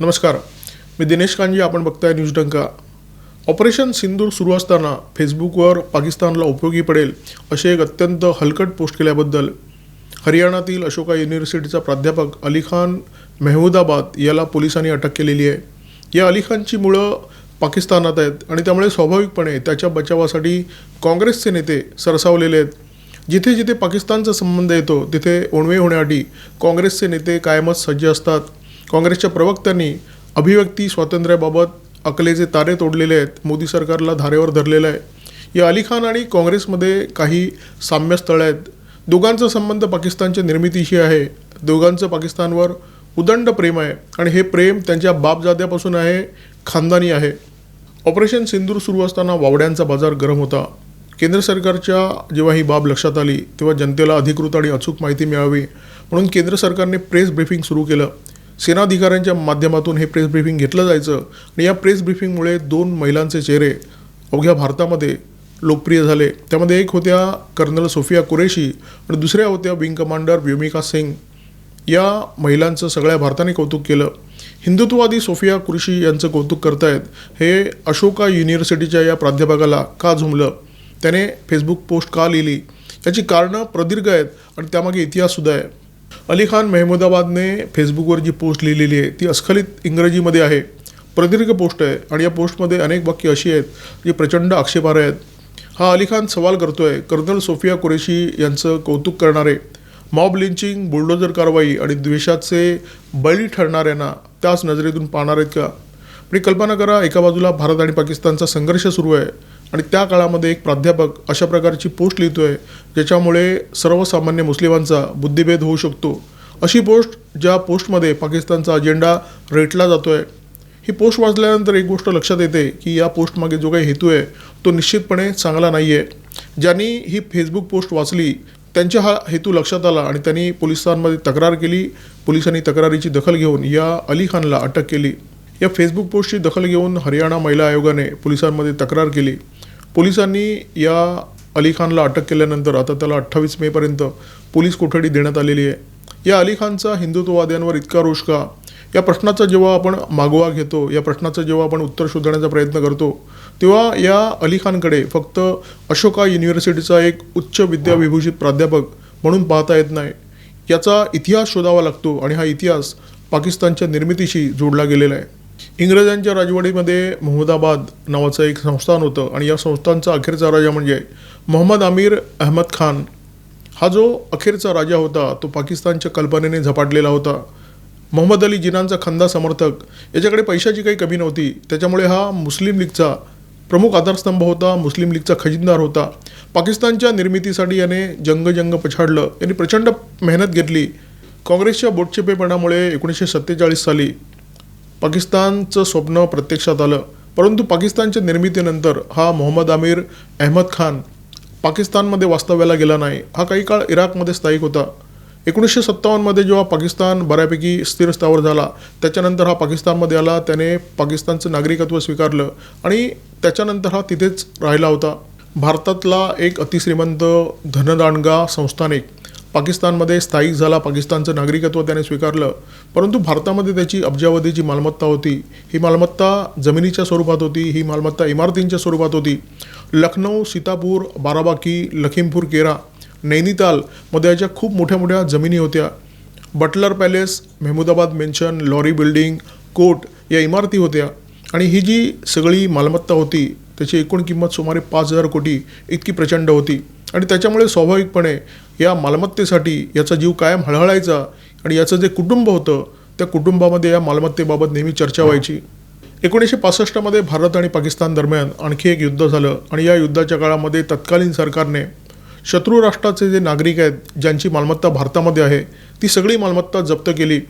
नमस्कार. मी दिनेश कांजी आपण बघताय न्यूज डंका. ऑपरेशन सिंदूर सुरू असताना फेसबुकवर पाकिस्तानला उपयोगी पडेल असे एक अत्यंत हलकट पोस्ट केल्याबद्दल हरियाणातील अशोका युनिव्हर्सिटीचा प्राध्यापक अली खान मेहमूदाबाद याला पोलिसांनी अटक केलेली आहे. या अली खानची मुळं पाकिस्तानात आहेत आणि त्यामुळे स्वाभाविकपणे त्याच्या बचावासाठी काँग्रेसचे नेते सरसावलेले आहेत. जिथे जिथे पाकिस्तानचा संबंध येतो तिथे ओणवे होण्यासाठी काँग्रेसचे नेते कायमच सज्ज असतात. काँग्रेसच्या प्रवक्त्यांनी अभिव्यक्ती स्वातंत्र्याबाबत अकलेचे तारे तोडलेले आहेत मोदी सरकारला धारेवर धरलेलं आहे. या अली खान आणि काँग्रेसमध्ये काही साम्यस्थळं आहेत. दोघांचा संबंध पाकिस्तानच्या निर्मितीशी आहे. दोघांचं पाकिस्तानवर उदंड प्रेम आहे आणि हे प्रेम त्यांच्या बापजाद्यापासून आहे खानदानी आहे. ऑपरेशन सिंदूर सुरू असताना वावड्यांचा बाजार गरम होता. केंद्र सरकारच्या जेव्हा ही बाब लक्षात आली तेव्हा जनतेला अधिकृत आणि अचूक माहिती मिळावी म्हणून केंद्र सरकारने प्रेस ब्रीफिंग सुरू केलं. सेनाधिकाऱ्यांच्या माध्यमातून हे प्रेस ब्रीफिंग घेतलं जायचं. आणि या प्रेस ब्रीफिंगमुळे दोन महिलांचे चेहरे अवघ्या भारतामध्ये लोकप्रिय झाले. त्यामध्ये एक होत्या कर्नल सोफिया कुरेशी आणि दुसऱ्या होत्या विंग कमांडर व्योमिका सिंग. या महिलांचं सगळ्या भारताने कौतुक केलं. हिंदुत्ववादी सोफिया कुरेशी यांचं कौतुक करतायत हे अशोका युनिव्हर्सिटीच्या या प्राध्यापकाला का झुमलं? त्याने फेसबुक पोस्ट का लिहिली? याची कारणं प्रदीर्घ आहेत आणि त्यामागे इतिहाससुद्धा आहे. अली खान मेहमूदाबादने फेसबुकवर जी पोस्ट लिहिलेली आहे ती अस्खलित इंग्रजीमध्ये आहे. प्रदीर्घ पोस्ट आहे आणि या पोस्टमध्ये अनेक वाक्य अशी आहेत जी प्रचंड आक्षेपार्ह आहेत. हा अली खान सवाल करतोय कर्नल सोफिया कुरेशी यांचं कौतुक करणारे मॉब लिंचिंग बुलडोजर कारवाई आणि द्वेषाचे बळी ठरणाऱ्यांना त्याच नजरेतून पाहणार आहेत का? आणि कल्पना करा एका बाजूला भारत आणि पाकिस्तानचा संघर्ष सुरू आहे आणि त्या काळामध्ये एक प्राध्यापक अशा प्रकारची पोस्ट लिहितोय ज्याच्यामुळे सर्वसामान्य मुस्लिमांचा बुद्धिभेद होऊ शकतो. अशी पोस्ट ज्या पोस्टमध्ये पाकिस्तानचा अजेंडा रेटला जातोय ही पोस्ट वाचल्यानंतर एक गोष्ट लक्षात येते की या पोस्टमागे जो काही हेतू आहे तो निश्चितपणे चांगला नाही आहे ज्यांनी ही फेसबुक पोस्ट वाचली त्यांच्या हा हेतू लक्षात आला आणि त्यांनी पोलिसांमध्ये तक्रार केली पोलिसांनी तक्रारीची दखल घेऊन या अली खानला अटक केली. या फेसबुक पोस्टची दखल घेऊन हरियाणा महिला आयोगाने पोलिसांमध्ये तक्रार केली. पोलिसांनी या अली खानला अटक केल्यानंतर आता त्याला अठ्ठावीस मेपर्यंत पोलीस कोठडी देण्यात आलेली आहे. या अली खानचा हिंदुत्ववाद्यांवर इतका रोष का? या प्रश्नाचा जेव्हा आपण मागोवा घेतो या प्रश्नाचं जेव्हा आपण उत्तर शोधण्याचा प्रयत्न करतो तेव्हा या अली खानकडे फक्त अशोका युनिव्हर्सिटीचा एक उच्च विद्याविभूषित प्राध्यापक म्हणून पाहता येत नाही. याचा इतिहास शोधावा लागतो आणि हा इतिहास पाकिस्तानच्या निर्मितीशी जोडला गेलेला आहे. इंग्रजांच्या राजवाडीमध्ये मोहम्मदाबाद नावाचं एक संस्थान होतं आणि या संस्थानचा अखेरचा राजा म्हणजे मोहम्मद आमीर अहमद खान. हा जो अखेरचा राजा होता तो पाकिस्तानच्या कल्पनेने झपाटलेला होता. मोहम्मद अली जिनांचा खंदा समर्थक. याच्याकडे पैशाची काही कमी नव्हती. त्याच्यामुळे हा मुस्लिम लीगचा प्रमुख आधारस्तंभ होता मुस्लिम लीगचा खजिनदार होता. पाकिस्तानच्या निर्मितीसाठी याने जंग जंग पछाडलं. यांनी प्रचंड मेहनत घेतली. काँग्रेसच्या बोटचेपेपणामुळे एकोणीसशे सत्तेचाळीस साली पाकिस्तानचं स्वप्न प्रत्यक्षात आलं. परंतु पाकिस्तानच्या निर्मितीनंतर हा मोहम्मद आमीर अहमद खान पाकिस्तानमध्ये वास्तव्याला गेला नाही. हा काही काळ इराकमध्ये स्थायिक होता. एकोणीसशे सत्तावन्नमध्ये जेव्हा पाकिस्तान बऱ्यापैकी स्थिर स्थावर झाला त्याच्यानंतर हा पाकिस्तानमध्ये आला त्याने पाकिस्तानचं नागरिकत्व स्वीकारलं आणि त्याच्यानंतर हा तिथेच राहिला होता. भारतातला एक अतिश्रीमंत धनदांडगा संस्थानिक पाकिस्तानमध्ये स्थायिक झाला पाकिस्तानचं नागरिकत्व त्याने स्वीकारलं. परंतु भारतामध्ये त्याची अब्जावधीची मालमत्ता होती. ही मालमत्ता जमिनीच्या स्वरूपात होती ही मालमत्ता इमारतींच्या स्वरूपात होती. लखनौ सीतापूर बाराबाकी लखीमपूर केरा नैनितालमध्ये याच्या खूप मोठ्या मोठ्या जमिनी होत्या. Butler palace Mehmudabad mansion Lawrie building court या इमारती होत्या. आणि ही जी सगळी मालमत्ता होती त्याची एकूण किंमत सुमारे पाच हजार कोटी इतकी प्रचंड होती. आणि त्याच्यामुळे स्वाभाविकपणे या मालमत्तेसाठी याचा जीव कायम हळहळायचा आणि याचं जे कुटुंब होतं त्या कुटुंबामध्ये या मालमत्तेबाबत नेहमी चर्चा व्हायची. एकोणीसशे पासष्टमध्ये भारत आणि पाकिस्तान दरम्यान आणखी एक युद्ध झालं आणि या युद्धाच्या काळामध्ये तत्कालीन सरकारने शत्रू राष्ट्राचे जे नागरिक आहेत ज्यांची मालमत्ता भारतामध्ये आहे ती सगळी मालमत्ता जप्त केली.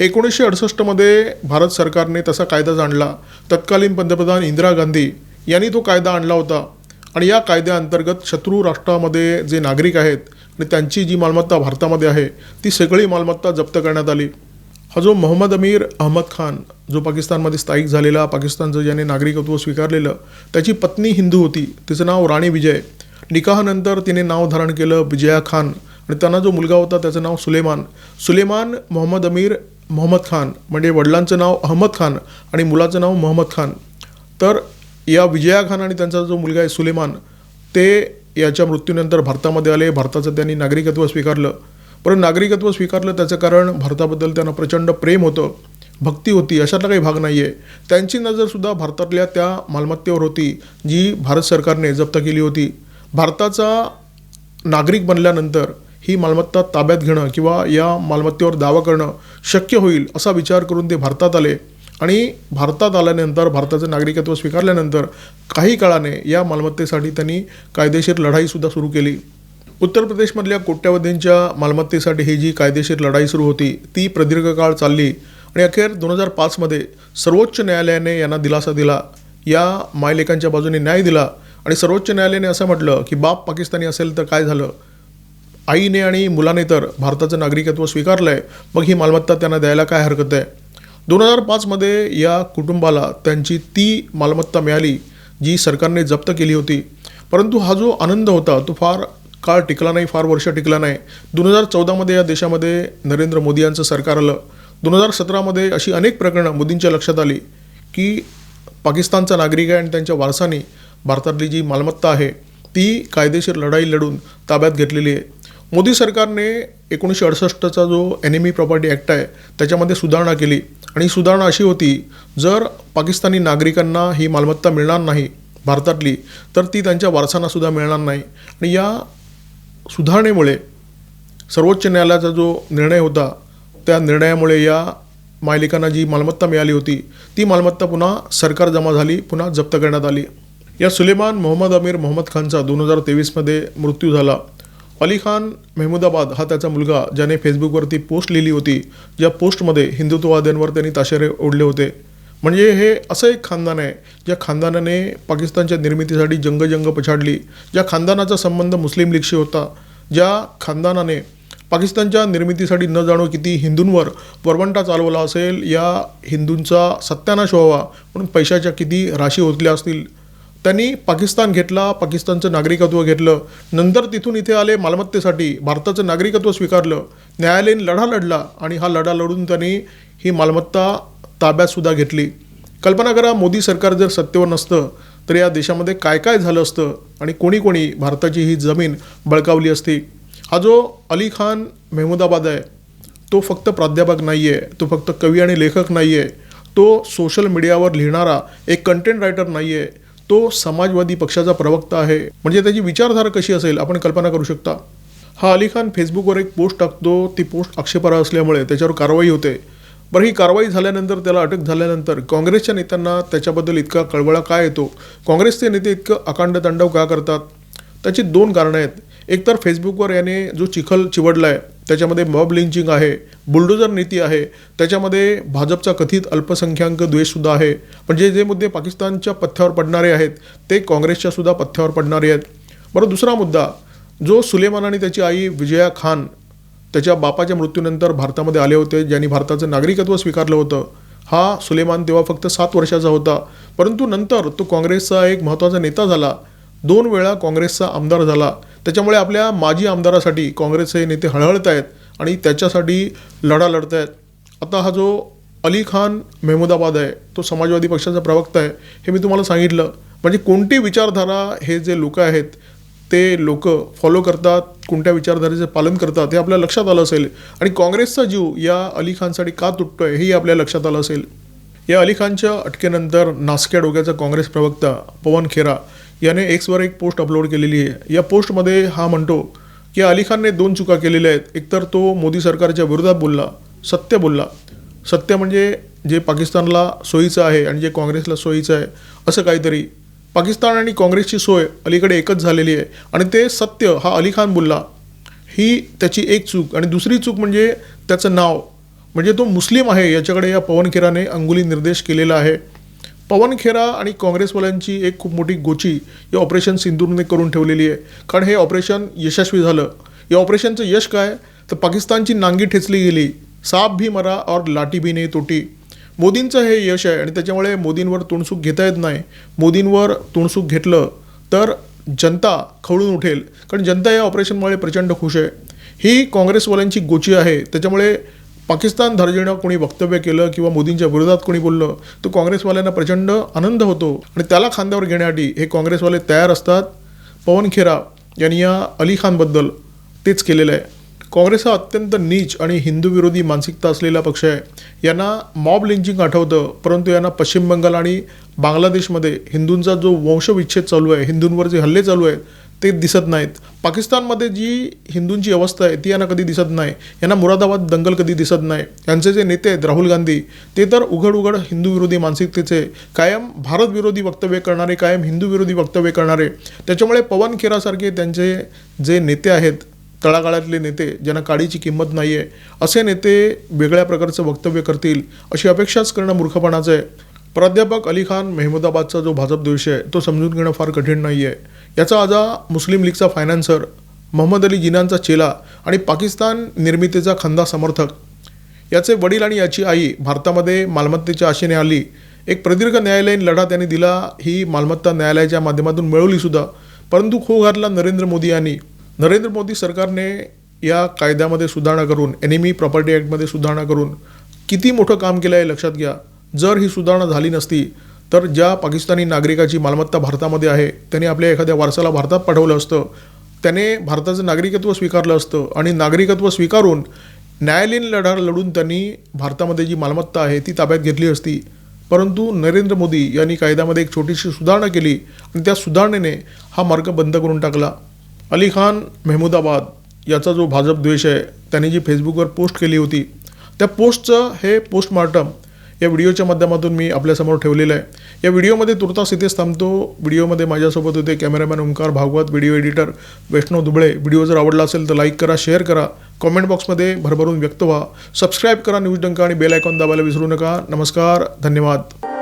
एकोणीसशे अडुसष्टमध्ये भारत सरकारने तसा कायदा आणला तत्कालीन पंतप्रधान इंदिरा गांधी यांनी तो कायदा आणला होता. आणि या कायद्याअंतर्गत शत्रू राष्ट्रामध्ये जे नागरिक आहेत आणि त्यांची जी मालमत्ता भारतामध्ये आहे ती सगळी मालमत्ता जप्त करण्यात आली. हा जो मोहम्मद अमीर अहमद खान जो पाकिस्तानमध्ये स्थायिक झालेला पाकिस्तानचं ज्याने नागरिकत्व स्वीकारलेलं त्याची पत्नी हिंदू होती तिचं नाव राणी विजय. निकाहानंतर तिने नाव धारण केलं विजया खान आणि त्यांना जो मुलगा होता त्याचं नाव सुलेमान. सुलेमान मोहम्मद अमीर मोहम्मद खान म्हणजे वडिलांचं नाव अहमद खान आणि मुलाचं नाव मोहम्मद खान. तर या विजया खान आणि त्यांचा जो मुलगा आहे सुलेमान ते याच्या मृत्यूनंतर भारतामध्ये आले. भारताचं त्यांनी नागरिकत्व स्वीकारलं. पण नागरिकत्व स्वीकारलं त्याचं कारण भारताबद्दल त्यांना प्रचंड प्रेम होतं. भक्ती होती. अशातला काही भाग नाही आहे त्यांची नजरसुद्धा भारतातल्या त्या मालमत्तेवर होती जी भारत सरकारने जप्त केली होती. भारताचा नागरिक बनल्यानंतर ही मालमत्ता ताब्यात घेणं किंवा या मालमत्तेवर दावा करणं शक्य होईल असा विचार करून ते भारतात आले. आणि भारतात आल्यानंतर भारताचं नागरिकत्व स्वीकारल्यानंतर काही काळाने या मालमत्तेसाठी त्यांनी कायदेशीर लढाईसुद्धा सुरू केली. उत्तर प्रदेशमधल्या कोट्यावधींच्या मालमत्तेसाठी ही जी कायदेशीर लढाई सुरू होती ती प्रदीर्घ काळ चालली आणि अखेर दोन हजार पाचमध्ये सर्वोच्च न्यायालयाने यांना दिलासा दिला. या मायलेकांच्या बाजूने न्याय दिला आणि सर्वोच्च न्यायालयाने असं म्हटलं की बाप पाकिस्तानी असेल तर काय झालं? आईने आणि मुलाने तर भारताचं नागरिकत्व स्वीकारलं आहे मग ही मालमत्ता त्यांना द्यायला काय हरकत आहे? दोन हजार पाचमध्ये या कुटुंबाला त्यांची ती मालमत्ता मिळाली जी सरकारने जप्त केली होती. परंतु हा जो आनंद होता तो फार काळ टिकला नाही फार वर्ष टिकला नाही. दोन हजार चौदामध्ये या देशामध्ये नरेंद्र मोदी यांचं सरकार आलं. दोन हजार सतरामध्ये अशी अनेक प्रकरणं मोदींच्या लक्षात आली की पाकिस्तानचा नागरिक आहे आणि त्यांच्या वारसाने भारतातली जी मालमत्ता आहे ती कायदेशीर लढाई लढून ताब्यात घेतलेली आहे. मोदी सरकारने एकोणीसशे अडुसष्टचा जो एनिमी प्रॉपर्टी ॲक्ट आहे त्याच्यामध्ये सुधारणा केली. आणि सुधारणा अशी होती जर पाकिस्तानी नागरिकांना ही मालमत्ता मिळणार नाही भारतातली तर ती त्यांच्या वारसांनासुद्धा मिळणार नाही. आणि या सुधारणेमुळे सर्वोच्च न्यायालयाचा जो निर्णय होता त्या निर्णयामुळे या मालिकांना जी मालमत्ता मिळाली होती ती मालमत्ता पुन्हा सरकार जमा झाली पुन्हा जप्त करण्यात आली. या सुलेमान मोहम्मद अमीर मोहम्मद खानचा दोन हजार तेवीसमध्ये मृत्यू झाला. अली खान मेहमुदाबाद हा त्याचा मुलगा ज्याने फेसबुकवरती पोस्ट लिहिली होती. ज्या पोस्टमध्ये हिंदुत्ववाद्यांवर त्यांनी ताशेरे ओढले होते. म्हणजे हे असं एक खानदान आहे ज्या खानदानाने पाकिस्तानच्या निर्मितीसाठी जंगजंग पछाडली. ज्या खानदानाचा संबंध मुस्लिम लीगशी होता ज्या खानदानाने पाकिस्तानच्या निर्मितीसाठी न जाणो किती हिंदूंवर वरवंटा चालवला असेल या हिंदूंचा सत्यानाश व्हावा म्हणून पैशाच्या किती राशी ओतल्या असतील त्यांनी पाकिस्तान घेतला पाकिस्तानचं नागरिकत्व घेतलं. नंतर तिथून इथे आले मालमत्तेसाठी भारताचं नागरिकत्व स्वीकारलं. न्यायालयीन लढा लढला आणि हा लढा लढून त्यांनी ही मालमत्ता ताब्यातसुद्धा घेतली. कल्पना करा मोदी सरकार जर सत्तेवर नसतं तर या देशामध्ये काय काय झालं असतं आणि कोणी कोणी भारताची ही जमीन बळकावली असती. हा जो अली खान मेहमूदाबाद आहे तो फक्त प्राध्यापक नाही आहे तो फक्त कवी आणि लेखक नाही आहे तो सोशल मीडियावर लिहिणारा एक कंटेंट रायटर नाही आहे तो समाजवादी पक्षाचा प्रवक्ता आहे. म्हणजे त्याची विचारधारा कशी असेल आपण कल्पना करू शकता? हा अली खान फेसबुकवर एक पोस्ट टाकतो. ती पोस्ट आक्षेपार्ह असल्यामुळे त्याच्यावर कारवाई होते. बरं ही कारवाई झाल्यानंतर त्याला अटक झाल्यानंतर काँग्रेसच्या नेत्यांना त्याच्याबद्दल इतका कळवळा काय येतो? काँग्रेसचे नेते इतकं अकांड तांडव का करतात? त्याची दोन कारणं आहेत. एकतर फेसबुकवर याने जो चिखल चिवडला आहे त्याच्यामध्ये मॉब लिंचिंग आहे. बुलडोजर नीती आहे. त्याच्यामध्ये भाजपचा कथित अल्पसंख्याक द्वेषसुद्धा आहे. म्हणजे जे मुद्दे पाकिस्तानच्या पथ्यावर पडणारे आहेत ते काँग्रेसच्या सुद्धा पथ्यावर पडणारे आहेत. बरं दुसरा मुद्दा जो सुलेमान आणि त्याची आई विजया खान त्याच्या बापाच्या मृत्यूनंतर भारतामध्ये आले होते ज्यांनी भारताचं नागरिकत्व स्वीकारलं होतं हा सुलेमान तेव्हा फक्त सात वर्षाचा होता. परंतु नंतर तो काँग्रेसचा एक महत्त्वाचा नेता झाला. दोन वेळा काँग्रेसचा आमदार झाला. त्याच्यामुळे आपल्या माजी आमदारासाठी काँग्रेसचे नेते हळहळत आहेत. आणि त्याच्यासाठी लढा लढत आहेत आता हा जो अली खान मेहमुदाबाद आहे तो समाजवादी पक्षाचा प्रवक्ता आहे हे मी तुम्हाला सांगितलं. म्हणजे कोणती विचारधारा हे जे लोक आहेत ते लोक फॉलो करतात कोणत्या विचारधारेचं पालन करतात हे आपल्या लक्षात आलं असेल. आणि काँग्रेसचा जीव या अली खानसाठी का तुटतोय हेही आपल्या लक्षात आलं असेल. या अली खानच्या अटकेनंतर नासक्या डोक्याचा काँग्रेस प्रवक्ता पवन खेरा याने एक्सवर एक पोस्ट अपलोड केलेली आहे. या पोस्टमध्ये हा म्हणतो की अली खानने दोन चुका केलेल्या आहेत. एकतर तो मोदी सरकारच्या विरोधात बोलला सत्य बोलला. सत्य म्हणजे जे पाकिस्तानला सोयीचं आहे आणि जे काँग्रेसला सोयीचं आहे असं काहीतरी. पाकिस्तान आणि काँग्रेसची सोय अलीकडे एकच झालेली आहे. आणि ते सत्य हा अली खान बोलला ही त्याची एक चूक. आणि दुसरी चूक म्हणजे त्याचं नाव. म्हणजे तो मुस्लिम आहे याच्याकडे या पवन खेराने अंगुली निर्देश केलेला आहे. पवन खेरा आणि काँग्रेसवाल्यांची एक खूप मोठी गोची या ऑपरेशन सिंधूरने करून ठेवलेली आहे. कारण हे ऑपरेशन यशस्वी झालं. या ऑपरेशनचं यश काय? तर पाकिस्तानची नांगी ठेचली गेली. साप भी मरा और लाठी भी नाही तोटी. मोदींचं हे यश आहे आणि त्याच्यामुळे मोदींवर तोंडसूक घेता येत नाही. मोदींवर तुणसूक घेतलं तर जनता खवळून उठेल. कारण जनता या ऑपरेशनमुळे प्रचंड खुश आहे. ही काँग्रेसवाल्यांची गोची आहे. त्याच्यामुळे पाकिस्तान दर्जेनं कोणी वक्तव्य केलं किंवा मोदींच्या विरोधात कोणी बोललं तर काँग्रेसवाल्यांना प्रचंड आनंद होतो. आणि त्याला खांद्यावर घेण्यासाठी हे काँग्रेसवाले तयार असतात. पवन खेरा यांनी या अली खानबद्दल तेच केलेलं आहे. काँग्रेस हा अत्यंत नीच आणि हिंदूविरोधी मानसिकता असलेला पक्ष आहे. यांना मॉब लिंचिंग आठवतं परंतु यांना पश्चिम बंगाल आणि बांगलादेशमध्ये हिंदूंचा जो वंशविच्छेद चालू आहे हिंदूंवर जे हल्ले चालू आहेत ते दिसत नाहीत. पाकिस्तानमध्ये जी हिंदूंची अवस्था आहे ती यांना कधी दिसत नाही. यांना मुरादाबाद दंगल कधी दिसत नाही. यांचे जे नेते आहेत राहुल गांधी ते तर उघड उघड हिंदू विरोधी मानसिकतेचे कायम भारत विरोधी वक्तव्य करणारे कायम हिंदू विरोधी वक्तव्य करणारे. त्याच्यामुळे पवन खेरासारखे त्यांचे जे नेते आहेत तळागाळातले नेते ज्यांना काडीची किंमत नाही आहे असे नेते वेगळ्या प्रकारचं वक्तव्य करतील अशी अपेक्षाच करणं मूर्खपणाचं आहे. प्राध्यापक अली खान मेहमदाबादचा जो भाजप द्वेष आहे तो समजून घेणं फार कठीण नाही आहे याचा आजा मुस्लिम लीगचा फायनान्सर मोहम्मद अली जिनांचा चेला आणि पाकिस्तान निर्मितीचा खंदा समर्थक. याचे वडील आणि याची आई भारतामध्ये मालमत्तेच्या आशेने आली. एक प्रदीर्घ न्यायालयीन लढा त्यांनी दिला. ही मालमत्ता न्यायालयाच्या माध्यमातून मिळवली सुद्धा. परंतु खो घातला नरेंद्र मोदी यांनी. नरेंद्र मोदी सरकारने या कायद्यामध्ये सुधारणा करून एनिमी प्रॉपर्टी ॲक्टमध्ये सुधारणा करून किती मोठं काम केलं आहे लक्षात घ्या. जर ही सुधारणा झाली नसती तर ज्या पाकिस्तानी नागरिकाची मालमत्ता भारतामध्ये आहे त्यांनी आपल्या एखाद्या वारसाला भारतात पाठवलं असतं. त्याने भारताचं नागरिकत्व स्वीकारलं असतं आणि नागरिकत्व स्वीकारून न्यायालयीन लढा लढून त्यांनी भारतामध्ये जी मालमत्ता आहे ती ताब्यात घेतली असती. परंतु नरेंद्र मोदी यांनी कायद्यामध्ये एक छोटीशी सुधारणा केली आणि त्या सुधारणेने हा मार्ग बंद करून टाकला. अली खान मेहमुदाबाद याचा जो भाजप द्वेष आहे त्याने जी फेसबुकवर पोस्ट केली होती त्या पोस्टचं हे पोस्टमार्टम या व्हिडिओच्या माध्यमातून मी आपल्यासमोर ठेवलेलं आहे. या व्हिडिओमध्ये तुर्तास इथेच थांबतो. व्हिडिओमध्ये माझ्यासोबत होते cameraman Omkar Bhagwat video editor Vaishnav Dubale. Video जर आवडला असेल तर लाईक करा शेअर करा. कॉमेंट बॉक्समध्ये भरभरून व्यक्त व्हा. सबस्क्राईब करा न्यूज डंका आणि बेल आयकॉन दाबायला विसरू नका. नमस्कार धन्यवाद.